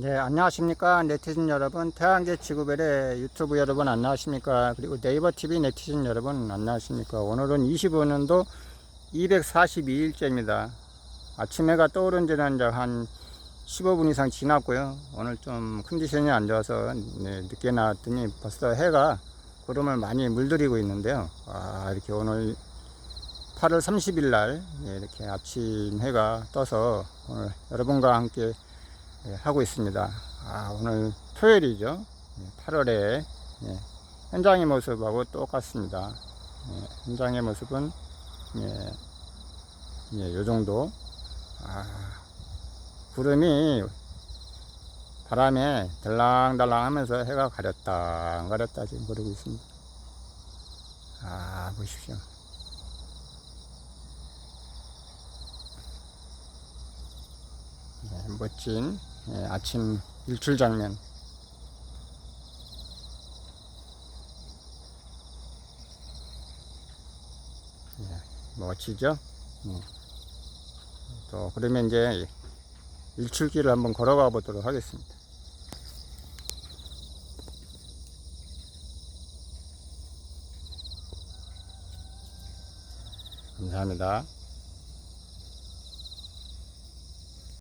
네, 안녕하십니까. 네티즌 여러분, 태양계 지구별의 유튜브 여러분 안녕하십니까. 그리고 네이버 TV 네티즌 여러분 안녕하십니까. 오늘은 25년도 242일째입니다. 아침 해가 떠오른 지는 이제 한 15분 이상 지났고요. 오늘 좀 컨디션이 안 좋아서 네, 늦게 나왔더니 벌써 해가 구름을 많이 물들이고 있는데요. 아, 이렇게 오늘 8월 30일 날 예, 이렇게 아침 해가 떠서 오늘 여러분과 함께 예, 하고 있습니다. 아, 오늘 토요일이죠. 8월에 현장의 모습하고 똑같습니다. 예, 현장의 모습은 예, 예, 요 정도. 아, 구름이 바람에 들랑달랑 하면서 해가 가렸다, 안 가렸다 지금 그러고 있습니다. 아, 보십시오. 예, 멋진 예, 아침 일출 장면. 예, 멋지죠? 예. 또 그러면 이제 일출길을 한번 걸어가 보도록 하겠습니다. 감사합니다.